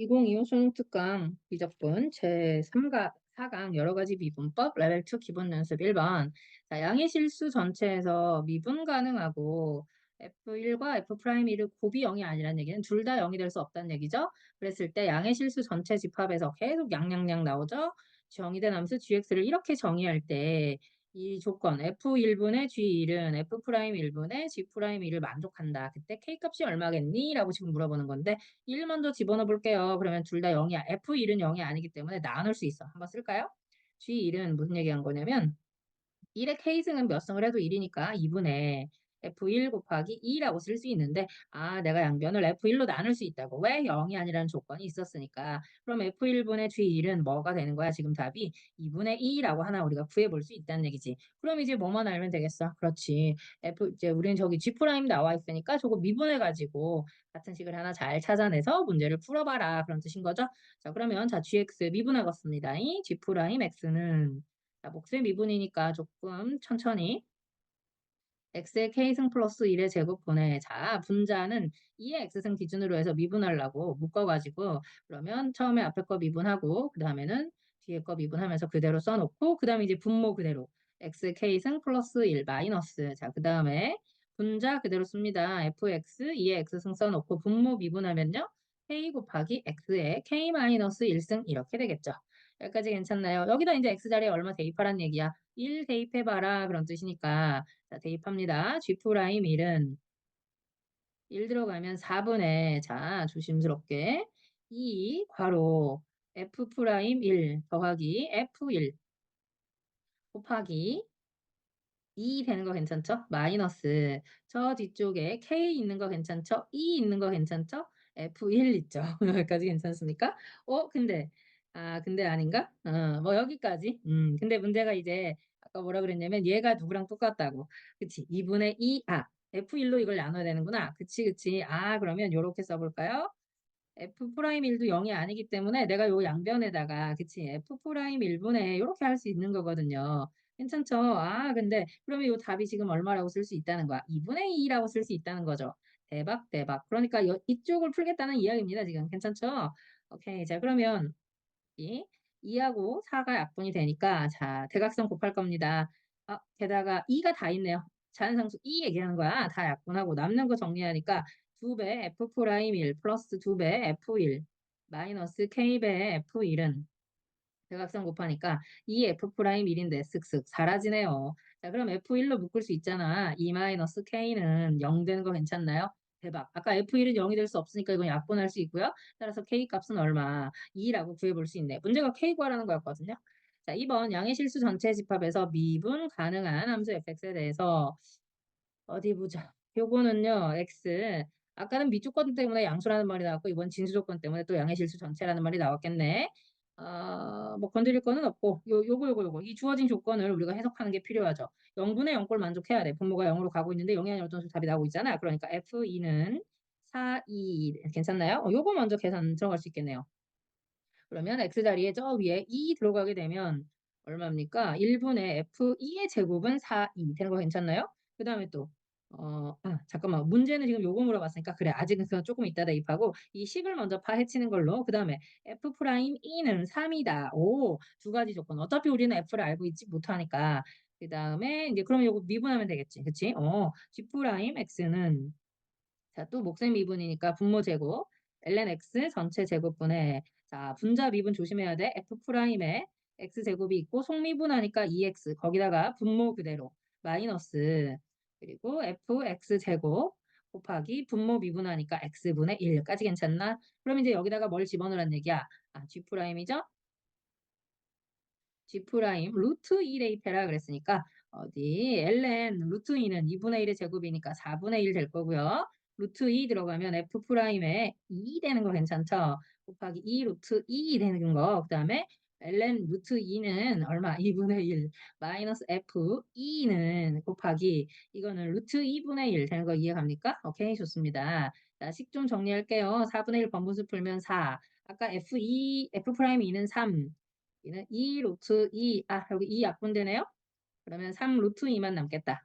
2025 수능 특강 비적분 제3가 4강 여러 가지 미분법 레벨 2 기본 연습 1번 자, 양의 실수 전체에서 미분 가능하고 F1과 F'1을 곱이 0이 아니라는 얘기는 둘 다 0이 될 수 없다는 얘기죠. 그랬을 때 양의 실수 전체 집합에서 계속 양양양 나오죠. 정의된 함수 gx를 이렇게 정의할 때 이 조건 F1분의 G1은 F'1분의 G'1을 만족한다. 그때 K값이 얼마겠니? 라고 지금 물어보는 건데 1 먼저 집어넣어 볼게요. 그러면 둘 다 0이야. F1은 0이 아니기 때문에 나눌 수 있어. 한번 쓸까요? G1은 무슨 얘기한 거냐면 1의 K승은 몇 승을 해도 1이니까 2분의 F1 곱하기 2라고 쓸 수 있는데 아 내가 양변을 F1로 나눌 수 있다고? 왜 0이 아니라는 조건이 있었으니까. 그럼 F1분의 G1은 뭐가 되는 거야? 지금 답이 2분의 2라고 하나 우리가 구해볼 수 있다는 얘기지. 그럼 이제 뭐만 알면 되겠어? 그렇지. F 이제 우리는 저기 G' 나와 있으니까 저거 미분해 가지고 같은 식을 하나 잘 찾아내서 문제를 풀어봐라. 그런 뜻인 거죠? 자 그러면 자 GX 미분하겠습니다. 이 G'X는. 자, 목수의 미분이니까 조금 천천히 x의 k승 플러스 1의 제곱분의 자 분자는 2의 x승 기준으로 해서 미분하려고 묶어가지고 그러면 처음에 앞에 거 미분하고 그 다음에는 뒤에 거 미분하면서 그대로 써놓고 그 다음에 이제 분모 그대로 x k승 플러스 1 마이너스 자 그 다음에 분자 그대로 씁니다. fx 2의 x승 써놓고 분모 미분하면요 k 곱하기 x의 k 마이너스 1승 이렇게 되겠죠. 여기까지 괜찮나요? 여기다 이제 x자리에 얼마 대입하란 얘기야. 1 대입해봐라 그런 뜻이니까 자 대입합니다. G'1은 1 들어가면 4분의 자 조심스럽게 2 괄호 F'1 더하기 F1 곱하기 2 되는 거 괜찮죠? 마이너스 저 뒤쪽에 K 있는 거 괜찮죠? E 있는 거 괜찮죠? F1 있죠. 여기까지 괜찮습니까? 어 근데 아 근데 아닌가? 어 뭐 여기까지. 음 근데 문제가 이제 아까 뭐라 그랬냐면 얘가 누구랑 똑같다고. 그치? 2분의 2 아 F1로 이걸 나눠야 되는구나. 그치 그치. 아 그러면 요렇게 써 볼까요? F'1도 0이 아니기 때문에 내가 요 양변에다가 그치? F'1분의 요렇게 할 수 있는 거거든요. 괜찮죠? 아 근데 그러면 요 답이 지금 얼마라고 쓸 수 있다는 거야? 2분의 2라고 쓸 수 있다는 거죠. 대박 대박. 그러니까 요 이쪽을 풀겠다는 이야기입니다. 지금 괜찮죠? 오케이. 자 그러면 이 2하고 4가 약분이 되니까 자 대각선 곱할 겁니다. 아, 게다가 2가 다 있네요. 자연상수 2 얘기하는 거야. 다 약분하고 남는 거 정리하니까 2배 F'1 플러스 2배 F1 마이너스 K배 F1은 대각선 곱하니까 2 F'1인데 쓱쓱 사라지네요. 자 그럼 F1로 묶을 수 있잖아. 2 마이너스 K는 0 되는 거 괜찮나요? 대박. 아까 F1은 0이 될 수 없으니까 이건 약분할 수 있고요. 따라서 K 값은 얼마? 2라고 구해볼 수 있네. 문제가 K 구하라는 거였거든요. 자, 2번 양의 실수 전체 집합에서 미분 가능한 함수 fx에 대해서 어디 보자. 요거는요. x 아까는 미조건 때문에 양수라는 말이 나왔고 이번 진수 조건 때문에 또 양의 실수 전체라는 말이 나왔겠네. 어, 뭐 건드릴 거는 없고 요, 요거 요거 요거 이 주어진 조건을 우리가 해석하는 게 필요하죠. 0분의 0꼴 만족해야 돼. 분모가 0으로 가고 있는데 0이 아니라 어떤 답이 나오고 있잖아. 그러니까 F2는 4, 2 괜찮나요? 어, 요거 먼저 계산 들어갈 수 있겠네요. 그러면 X자리에 저 위에 2 들어가게 되면 얼마입니까? 1분의 F2의 제곱은 4, 2 되는 거 괜찮나요? 그 다음에 또 어, 아, 잠깐만. 문제는 지금 요거 물어봤으니까 그래. 아직은 그건 조금 이따 대입하고 이 식을 먼저 파헤치는 걸로 그 다음에 F 프라임 E는 3이다. 오, 두 가지 조건. 어차피 우리는 F를 알고 있지 못하니까 그 다음에 이제 그럼 요거 미분하면 되겠지. 그치? 어, G 프라임 X는 자, 또 목셈 미분이니까 분모 제곱 ln x 전체 제곱분에 자, 분자 미분 조심해야 돼. F 프라임에 x 제곱이 있고 속미분하니까 2x 거기다가 분모 그대로 마이너스 그리고 fx 제곱 곱하기 분모 미분하니까 x분의 1까지 괜찮나? 그럼 이제 여기다가 뭘 집어넣으란 얘기야? 아, g 프라임이죠? g 루트 2 대입해라 그랬으니까 어디 ln 루트 2는 2분의 1의 제곱이니까 4분의 1 될 거고요. 루트 2 들어가면 f 프라임에 2 되는 거 괜찮죠? 곱하기 2 루트 2 되는 거. 그 다음에 ln 루트 2는 얼마? 2분의 1 마이너스 f 2는 곱하기 이거는 루트 2분의 1 되는 거 이해갑니까? 오케이 좋습니다. 자, 식 좀 정리할게요. 4분의 1 번분수 풀면 4. 아까 f2 f 프라임 2는 3. 얘는 2 루트 2. 아 여기 2 약분되네요. 그러면 3 루트 2만 남겠다.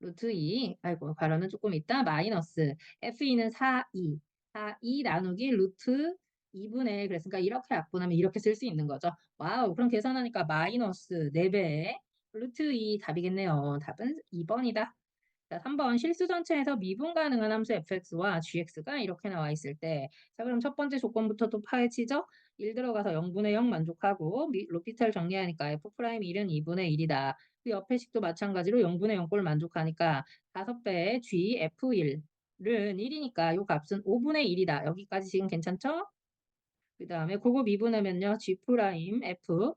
루트 2. 아이고 괄호는 조금 있다. 마이너스 f2는 4, 2. 4 2 나누기 루트 2분의 1 그랬으니까 이렇게 약분하면 이렇게 쓸 수 있는 거죠. 와우 그럼 계산하니까 마이너스 4배 루트 2 답이겠네요. 답은 2번이다. 자 3번 실수 전체에서 미분 가능한 함수 fx와 gx가 이렇게 나와 있을 때 자 그럼 첫 번째 조건부터 또 파헤치죠. 1 들어가서 0분의 0 만족하고 미 로피탈 정리하니까 f'1은 2분의 1이다. 그 옆에 식도 마찬가지로 0분의 0꼴 만족하니까 5배의 g f1은 1이니까 요 값은 5분의 1이다. 여기까지 지금 괜찮죠? 그 다음에 고거 미분하면요. g 프라임 f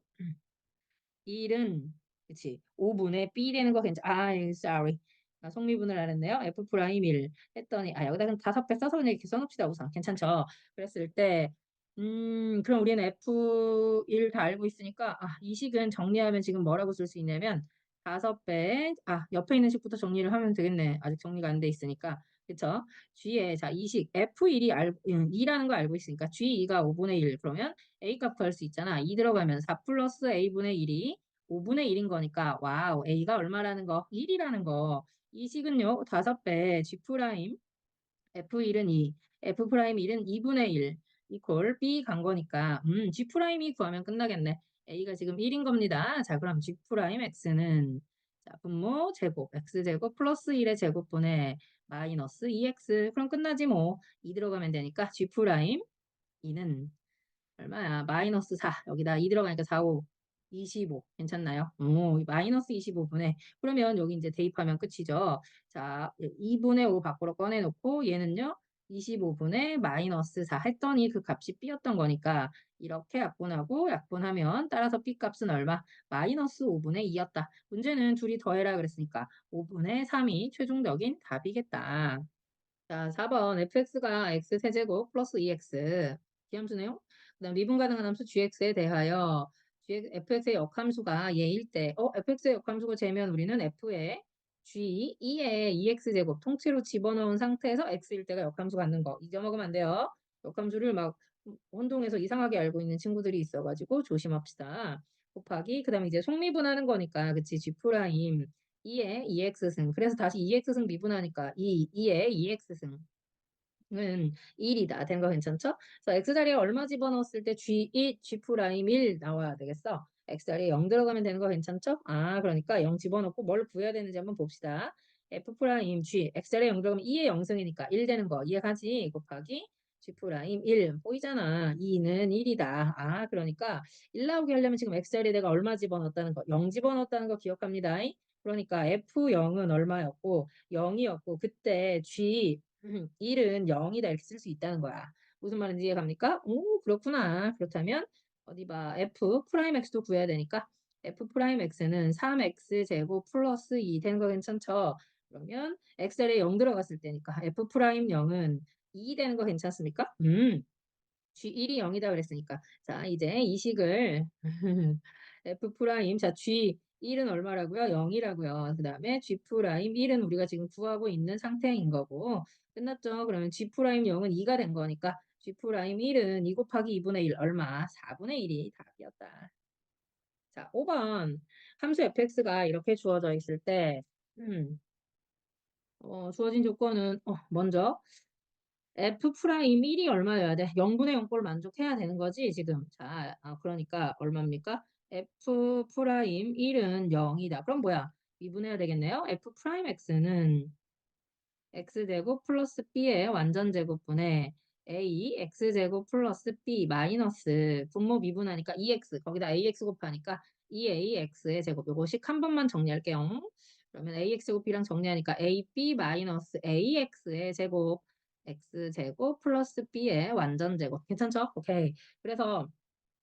1은 그치 5분의 b 되는 거 괜찮 아 sorry. 아, 속미분을 안 했네요. f 프라임 1 했더니 아 여기다 그럼 5배 써서 그냥 이렇게 써 놓읍시다 우선. 괜찮죠? 그랬을 때 음 그럼 우리는 f1 다 알고 있으니까 아 이 식은 정리하면 지금 뭐라고 쓸 수 있냐면 5배 아 옆에 있는 식부터 정리를 하면 되겠네. 아직 정리가 안 돼 있으니까. 그쵸? G에 자 이식 F1이 알, 음, 2라는 걸 알고 있으니까 G2가 5분의 1 그러면 A 값 구할 수 있잖아. 2 들어가면 4 플러스 A분의 1이 5분의 1인 거니까 와우 A가 얼마라는 거? 1이라는 거. 이 식은요 5배 G 프라임 F1은 2 F 프라임 1은 2분의 1 이퀄 B 간 거니까 음 G 프라임이 구하면 끝나겠네. A가 지금 1인 겁니다. 자 그럼 G 프라임 X는 자 분모 제곱 X 제곱 플러스 1의 제곱분의 마이너스 2x 그럼 끝나지 뭐. 2 들어가면 되니까 g 프라임 2는 얼마야? 마이너스 4 여기다 2 들어가니까 4, 5, 25 괜찮나요? 오, 마이너스 25분의 그러면 여기 이제 대입하면 끝이죠. 자, 2분의 5 밖으로 꺼내놓고 얘는요. 25분의 마이너스 4 했더니 그 값이 b였던 거니까 이렇게 약분하고 약분하면 따라서 b 값은 얼마? 마이너스 5분의 2였다. 문제는 둘이 더해라 그랬으니까 5분의 3이 최종적인 답이겠다. 자, 4번 fx가 x세제곱 플러스 2x 기함수 내용 그 다음 미분 가능한 함수 gx에 대하여 fx의 역함수가 얘일 때 어, fx의 역함수가 재면 우리는 f의 g 2의 2x제곱 통째로 집어넣은 상태에서 x일 때가 역함수 갖는 거 잊어먹으면 안 돼요. 역함수를 막 혼동해서 이상하게 알고 있는 친구들이 있어가지고 조심합시다. 곱하기 그 다음에 이제 속미분하는 거니까 그치 g 프라임 2의 2x승 그래서 다시 2x승 미분하니까 2, 2의 2x승 은 1이다. 된 거 괜찮죠? 그래서 x자리에 얼마 집어넣었을 때 g1, g 프라임 1 나와야 되겠어. X자리에 0 들어가면 되는 거 괜찮죠? 아 그러니까 0 집어넣고 뭘 구해야 되는지 한번 봅시다. f 프라임 g x자리에 0 들어가면 2의 0승이니까 1 되는 거 이해가지? 곱하기 g 프라임 1 보이잖아. 2는 1이다. 아 그러니까 1 나오게 하려면 지금 x자리에 내가 얼마 집어넣었다는 거 0 집어넣었다는 거 기억합니다. 그러니까 f0은 얼마였고 0이었고 그때 g 1은 0이다 이렇게 쓸 수 있다는 거야. 무슨 말인지 이해갑니까? 오 그렇구나. 그렇다면 어디 봐. f 프라임 x도 구해야 되니까 f 프라임 x는 3x 제곱 플러스 2 되는 거 괜찮죠? 그러면 x자리에 0 들어갔을 때니까 f 프라임 0은 2 되는 거 괜찮습니까? 음. G1이 0이다 그랬으니까 자 이제 이 식을 f 프라임 자 G 1은 얼마라고요? 0이라고요. 그 다음에 G 프라임 1은 우리가 지금 구하고 있는 상태인 거고 끝났죠? 그러면 G 프라임 0은 2가 된 거니까 G 프라임 1은 2 곱하기 2분의 1 얼마? 4분의 1이 답이었다. 자, 5번 함수 fx가 이렇게 주어져 있을 때 음, 어, 주어진 조건은 어, 먼저 f 프라임 1이 얼마여야 돼? 0분의 0꼴 만족해야 되는 거지 지금. 자, 아, 그러니까 얼마입니까? f 프라임 1은 0이다. 그럼 뭐야? 미분해야 되겠네요. f 프라임 x는 x제곱 플러스 b의 완전 제곱분의 a x제곱 플러스 b 마이너스 분모 미분하니까 2x 거기다 ax 곱하니까 2ax의 제곱 요거식 한 번만 정리할게요. 그러면 ax 제곱 b랑 정리하니까 ab 마이너스 ax의 제곱 x제곱 플러스 b의 완전 제곱 괜찮죠? 오케이. 그래서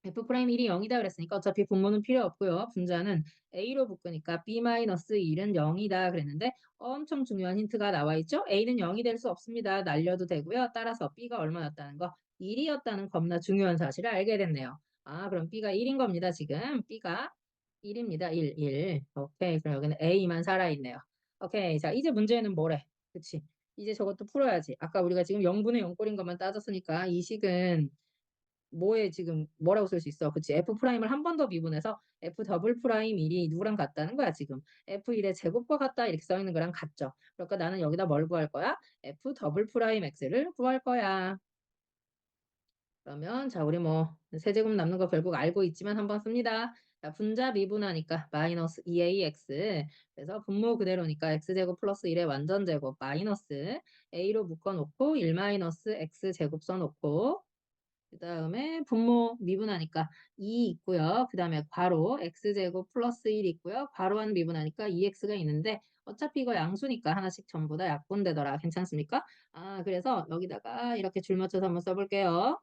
f 프라임 1이 0이다 그랬으니까 어차피 분모는 필요 없고요. 분자는 a로 묶으니까 b-1은 0이다 그랬는데 엄청 중요한 힌트가 나와 있죠. a는 0이 될 수 없습니다. 날려도 되고요. 따라서 b가 얼마였다는 거 1이었다는 겁나 중요한 사실을 알게 됐네요. 아 그럼 b가 1인 겁니다. 지금 b가 1입니다. 1, 1. 오케이 그럼 여기는 a만 살아있네요. 오케이 자 이제 문제는 뭐래? 그치? 이제 저것도 풀어야지. 아까 우리가 지금 0분의 0꼴인 것만 따졌으니까 이 식은 뭐에 지금 뭐라고 쓸 수 있어? 그치? f 프라임을 한 번 더 미분해서 f 더블 프라임 1이 누구랑 같다는 거야 지금. f1의 제곱과 같다 이렇게 써 있는 거랑 같죠. 그러니까 나는 여기다 뭘 구할 거야? f 더블 프라임 x를 구할 거야. 그러면 자 우리 뭐 세제곱 남는 거 결국 알고 있지만 한번 씁니다. 자 분자 미분하니까 마이너스 2ax 그래서 분모 그대로니까 x제곱 플러스 1의 완전제곱 마이너스 a로 묶어놓고 1 마이너스 x제곱 써놓고 그 다음에 분모 미분하니까 2 있고요. 그 다음에 괄호 x제곱 플러스 1 있고요. 괄호한 미분하니까 2x가 있는데 어차피 이거 양수니까 하나씩 전부 다 약분되더라. 괜찮습니까? 아 그래서 여기다가 이렇게 줄 맞춰서 한번 써볼게요.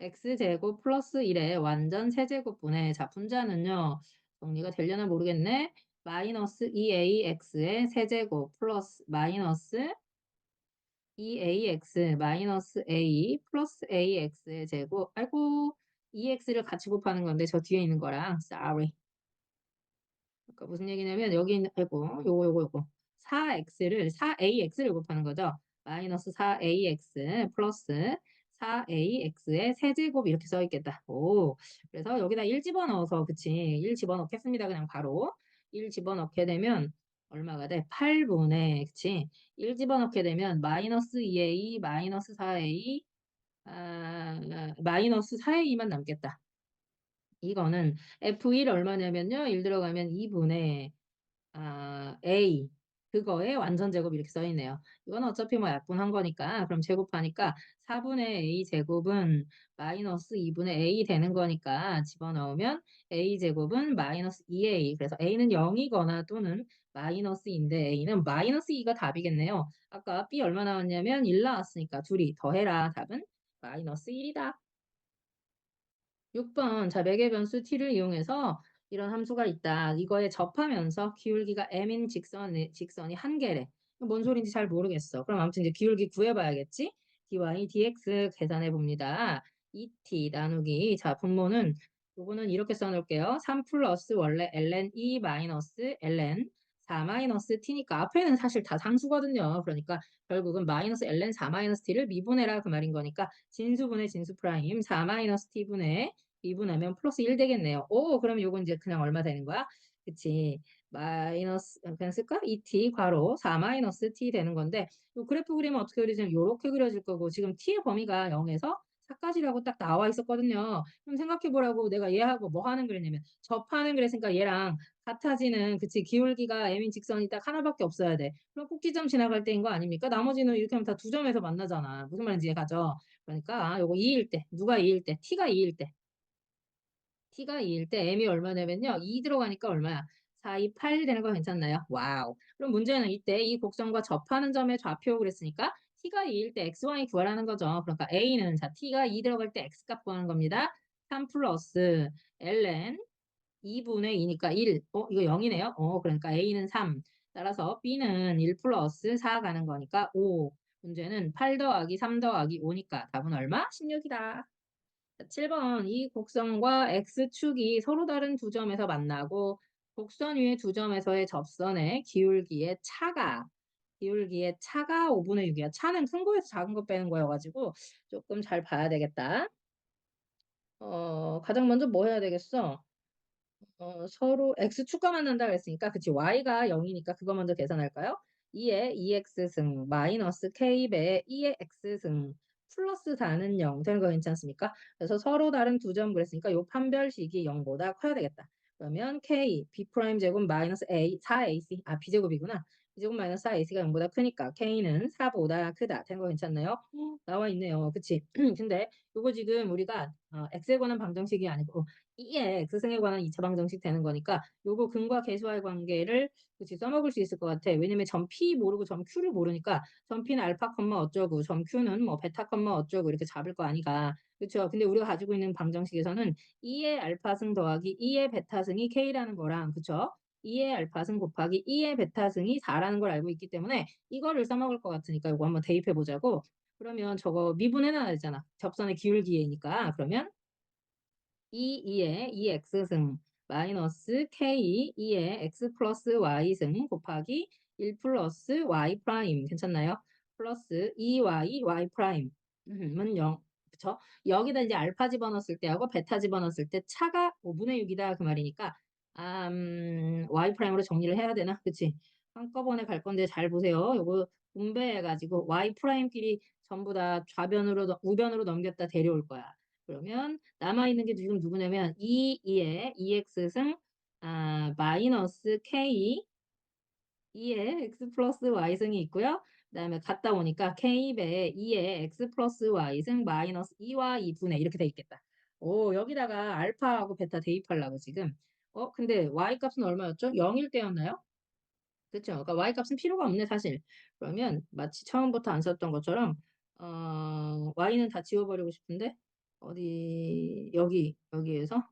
x제곱 플러스 1의 완전 세제곱분의 자 분자는요. 정리가 되려나 모르겠네. 마이너스 2ax의 세제곱 플러스 마이너스 2ax 마이너스 a 플러스 ax의 제곱. 아이고 2x를 같이 곱하는 건데 저 뒤에 있는 거랑. Sorry. 그러니까 무슨 얘기냐면 여기 있는 아이고 요거 요거 요거. 4x를 4ax를 곱하는 거죠? 마이너스 4ax 플러스 4ax의 세제곱 이렇게 써 있겠다. 오. 그래서 여기다 1 집어넣어서 그치? 1 집어넣겠습니다. 그냥 바로. 1 집어넣게 되면 얼마가 돼? 8분의 그치? 1 집어넣게 되면 마이너스 2a 마이너스 4a 아, 마이너스 4a만 남겠다. 이거는 f1 얼마냐면요. 1 들어가면 2분의 아, a 그거의 완전 제곱 이렇게 써 있네요. 이건 어차피 뭐 약분한 거니까 그럼 제곱하니까 4분의 a 제곱은 마이너스 2분의 a 되는 거니까 집어넣으면 a 제곱은 마이너스 2a 그래서 a는 0이거나 또는 마이너스 인데 a는 마이너스 2가 답이겠네요. 아까 b 얼마 나왔냐면 1 나왔으니까 둘이 더해라 답은 마이너스 1이다. 6번 자 매개 변수 t를 이용해서 이런 함수가 있다. 이거에 접하면서 기울기가 m인 직선이, 직선이 한 개래. 뭔 소리인지 잘 모르겠어. 그럼 아무튼 이제 기울기 구해봐야겠지? dy, dx 계산해 봅니다. 2t 나누기 자 분모는 요거는 이렇게 써놓을게요. 3 플러스 원래 ln 2 마이너스 ln 4 마이너스 t니까 앞에는 사실 다 상수거든요. 그러니까 결국은 마이너스 ln 4 마이너스 t를 미분해라 그 말인 거니까 진수분의 진수 프라임 4 마이너스 t분의 미분하면 플러스 1 되겠네요. 오 그럼 요건 이제 그냥 얼마 되는 거야? 그치 마이너스 그냥 쓸까? 2t 괄호 4 마이너스 t 되는 건데 요 그래프 그리면 어떻게 그리냐면 요렇게 그려질 거고 지금 t의 범위가 0에서 4까지라고 딱 나와 있었거든요. 그럼 생각해 보라고 내가 얘하고 뭐 하는 그랬냐면 접하는 그랬으니까 얘랑 같아지는 그치 기울기가 m인 직선이 딱 하나밖에 없어야 돼. 그럼 꼭지점 지나갈 때인 거 아닙니까? 나머지는 이렇게 하면 다 두 점에서 만나잖아. 무슨 말인지 이해가죠? 그러니까 요거 2일 때 누가 2일 때 t가 2일 때 t가 2일 때 m이 얼마냐면요. 2 들어가니까 얼마야? 4, 2, 8 되는 거 괜찮나요? 와우. 그럼 문제는 이때 이 곡선과 접하는 점의 좌표 그랬으니까 t가 2일 때 xy 구하라는 거죠. 그러니까 a는 자 t가 2 들어갈 때 x값 구하는 겁니다. 3 플러스 ln 2분의 2니까 1. 어 이거 0이네요. 어 그러니까 a는 3. 따라서 b는 1 플러스 4 가는 거니까 5. 문제는 8 더하기 3 더하기 5니까 답은 얼마? 16이다. 7번 이 곡선과 x축이 서로 다른 두 점에서 만나고 곡선 위의 두 점에서의 접선의 기울기의 차가 기울기의 차가 5분의 6이야. 차는 큰 거에서 작은 거 빼는 거여가지고 조금 잘 봐야 되겠다. 어, 가장 먼저 뭐 해야 되겠어? 어, 서로 x축과 만 난다 그랬으니까 그치 y가 0이니까 그거 먼저 계산할까요? 2의 2x승 마이너스 k배의 2의 x승 플러스 4는 0 되는 거 괜찮습니까? 그래서 서로 다른 두 점 그랬으니까 요 판별식이 0보다 커야 되겠다. 그러면 k b 프라임 제곱 마이너스 a 4ac 아 b제곱이구나. B제곱 마이너스 4ac가 0보다 크니까 k는 4보다 크다. 된 거 괜찮나요? 나와 있네요. 그치? 근데 요거 지금 우리가 어, x에 관한 방정식이 아니고 이에 x승에 관한 2차 방정식 되는 거니까 요거 근과 계수와의 관계를 그치 써먹을 수 있을 것 같아. 왜냐면 점 p 모르고 점 q를 모르니까 점 p는 알파 컴마 어쩌고 점 q는 뭐 베타 컴마 어쩌고 이렇게 잡을 거 아니가. 그렇죠. 근데 우리가 가지고 있는 방정식에서는 2의 알파승 더하기 2의 베타승이 k라는 거랑 그렇죠. 2의 알파승 곱하기 2의 베타승이 4라는 걸 알고 있기 때문에 이거를 써먹을 것 같으니까 이거 한번 대입해 보자고. 그러면 저거 미분해놔야 되잖아. 접선의 기울기니까. 그러면 2, 2의 2x승 마이너스 k 2의 x 플러스 y승 곱하기 1 플러스 y 프라임 괜찮나요? 플러스 2y y 프라임은 0. 그쵸? 여기다 이제 알파 집어넣었을 때하고 베타 집어넣었을 때 차가 5분의 6이다 그 말이니까 아, 음, y 프라임으로 정리를 해야 되나? 그치? 한꺼번에 갈 건데 잘 보세요. 요거 분배해가지고 y 프라임끼리 전부 다 좌변으로 넘 우변으로 넘겼다 데려올 거야. 그러면 남아 있는 게 지금 누구냐면 2, 2의 2x 승 아 마이너스 k 2의 x 플러스 y 승이 있고요. 그 다음에 갔다 오니까 k 배 2의 x 플러스 y 승 마이너스 2와 2분의 이렇게 돼 있겠다. 오 여기다가 알파하고 베타 대입하려고 지금. 어 근데 y 값은 얼마였죠? 0일 때였나요? 그쵸. 그러니까 y 값은 필요가 없네 사실. 그러면 마치 처음부터 안 썼던 것처럼 어 y는 다 지워버리고 싶은데 어디 여기 여기에서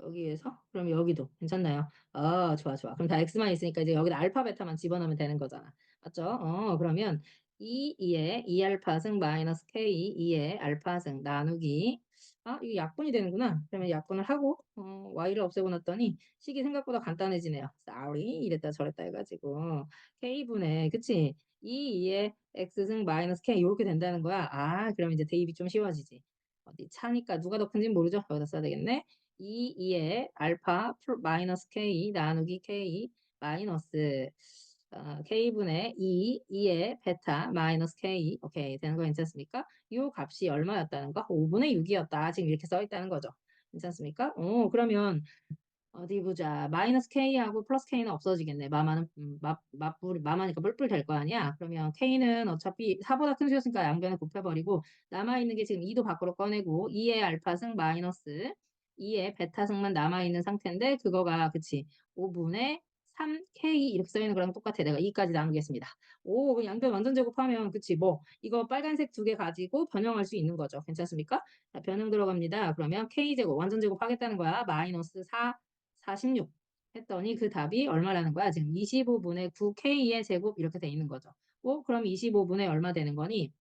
여기에서 그럼 여기도 괜찮나요? 아 좋아, 좋아. 그럼 다 x만 있으니까 이제 여기다 알파 베타만 집어넣으면 되는 거잖아. 맞죠? 어 그러면 2, 2에 2알파승 마이너스 k 2에 알파승 나누기 아 이게 약분이 되는구나. 그러면 약분을 하고 어 y를 없애고 났더니 식이 생각보다 간단해지네요. sorry 이랬다 저랬다 해 가지고 k분의 그치? 2, 2에 x승 마이너스 k 요렇게 된다는 거야. 아 그럼 이제 대입이 좀 쉬워지지. 어디 차니까 누가 더 큰지는 모르죠? 여기다 써야 되겠네. 2, 2에 알파 플 마이너스 k 나누기 k 마이너스 어, k분의 2, 2의 베타 마이너스 k 오케이 되는 거 괜찮습니까? 이 값이 얼마였다는 거? 5분의 6이었다. 지금 이렇게 써 있다는 거죠. 괜찮습니까? 오 그러면 어디 보자. 마이너스 k하고 플러스 k는 없어지겠네. 마마는 음, 마, 맞불 마마니까 뿔뿔 될 거 아니야. 그러면 k는 어차피 4보다 큰 수였으니까 양변에 곱해버리고 남아있는 게 지금 2도 밖으로 꺼내고 2의 알파승 마이너스 2의 베타승만 남아있는 상태인데 그거가 그치 5분의 3k 이렇게 써있는 거랑 똑같아. 내가 2까지 나누겠습니다. 오, 양변 완전 제곱하면 그치 뭐 이거 빨간색 두 개 가지고 변형할 수 있는 거죠. 괜찮습니까? 자, 변형 들어갑니다. 그러면 k제곱 완전 제곱하겠다는 거야. 마이너스 4 46 했더니 그 답이 얼마라는 거야? 지금 25분의 9k의 제곱 이렇게 돼 있는 거죠. 어, 그럼 25분의 얼마 되는 거니?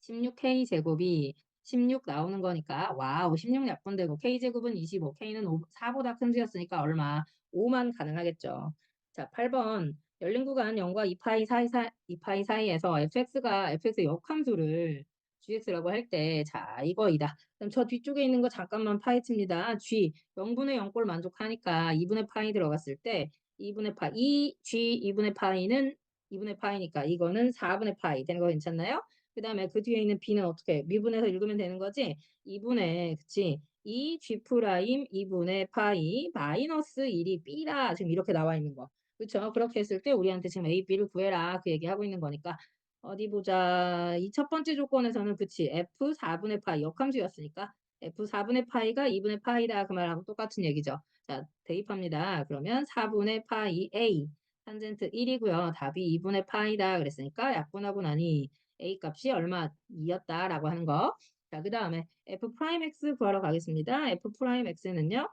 16k 제곱이 16 나오는 거니까 와우 16 약분되고 k제곱은 25 k는 5, 4보다 큰 수였으니까 얼마 5만 가능하겠죠. 자 8번 열린 구간 0과 2파이 사이, 사, 2파이 사이에서 fx가 fx의 역함수를 gx라고 할 때 자 이거이다. 그럼 저 뒤쪽에 있는 거 잠깐만 파헤칩니다. g 0분의 0꼴 만족하니까 2분의 파이 들어갔을 때 2분의 파이 2 g 2분의 파이는 2분의 파이니까 이거는 4분의 파이 되는 거 괜찮나요? 그 다음에 그 뒤에 있는 b는 어떻게 미분해서 읽으면 되는 거지? 2분의 그치? 2 g 프라임 2분의 파이 마이너스 1이 b라 지금 이렇게 나와 있는 거. 그렇죠? 그렇게 했을 때 우리한테 지금 a, b를 구해라 그 얘기하고 있는 거니까 어디 보자. 이 첫 번째 조건에서는 그치 f 4분의 파이 역함수였으니까 f 4분의 파이가 2분의 파이다 그 말하고 똑같은 얘기죠. 자 대입합니다. 그러면 4분의 파이 a 탄젠트 1이고요. 답이 2분의 파이다 그랬으니까 약분하고 나니 a 값이 얼마 2였다라고 하는 거. 자, 그 다음에 f 프라임 x 구하러 가겠습니다. f 프라임 x는요.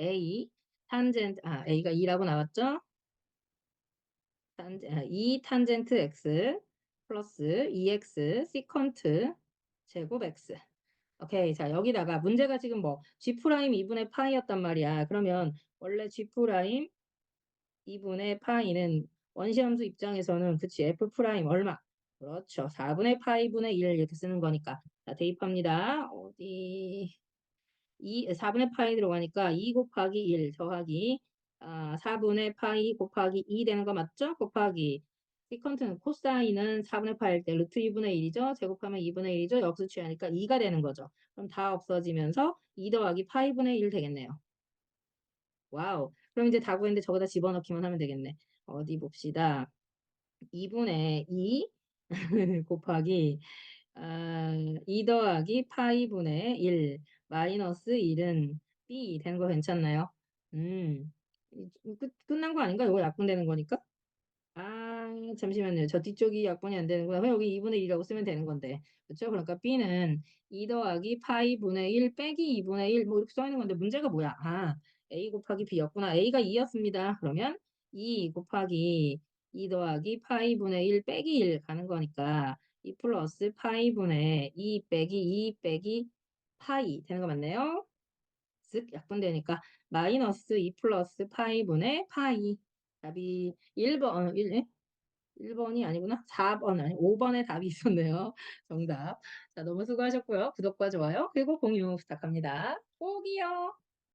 a 탄젠트 아 a가 2라고 나왔죠? 탄, 아, 2 탄젠트 x 플러스 2x 시컨트 제곱 x. 오케이. 자, 여기다가 문제가 지금 뭐 g 프라임 2분의 파이였단 말이야. 그러면 원래 g 프라임 2분의 파이는 원시함수 입장에서는 그치 f 프라임 얼마? 그렇죠. 4분의 파이분의 1 이렇게 쓰는 거니까. 자, 대입합니다. 어디 2 4분의 파이 들어가니까 2 곱하기 1 더하기 아, 4분의 파이 곱하기 2 되는 거 맞죠? 곱하기 시컨트는 코사인은 4분의 파일 때 루트 2분의 1이죠. 제곱하면 2분의 1이죠. 역수 취하니까 2가 되는 거죠. 그럼 다 없어지면서 2 더하기 파이분의 1 되겠네요. 와우. 그럼 이제 다 구했는데 저기다 집어넣기만 하면 되겠네. 어디 봅시다. 2분의 2 곱하기 아, 2 더하기 파이분의 1 마이너스 1은 B 되는 거 괜찮나요? 음, 끝, 끝난 거 아닌가? 이거 약분되는 거니까? 아, 잠시만요. 저 뒤쪽이 약분이 안 되는구나. 그럼 여기 2분의 1이라고 쓰면 되는 건데. 그렇죠? 그러니까 B는 2 더하기 파이분의 1 빼기 2분의 1 뭐 이렇게 써 있는 건데 문제가 뭐야? 아, A 곱하기 B였구나. A가 2였습니다. 그러면 2 곱하기 2 더하기 파이분의 1 빼기 1 가는 거니까 2 플러스 파이분의 2 빼기 2 빼기 파이 되는 거 맞나요? 쓱 약분되니까 마이너스 2 플러스 파이분의 파이. 답이 1번 1, 1번이 아니구나. 4번 아니 5번의 답이 있었네요. 정답. 자 너무 수고하셨고요. 구독과 좋아요 그리고 공유 부탁합니다. 꼭이요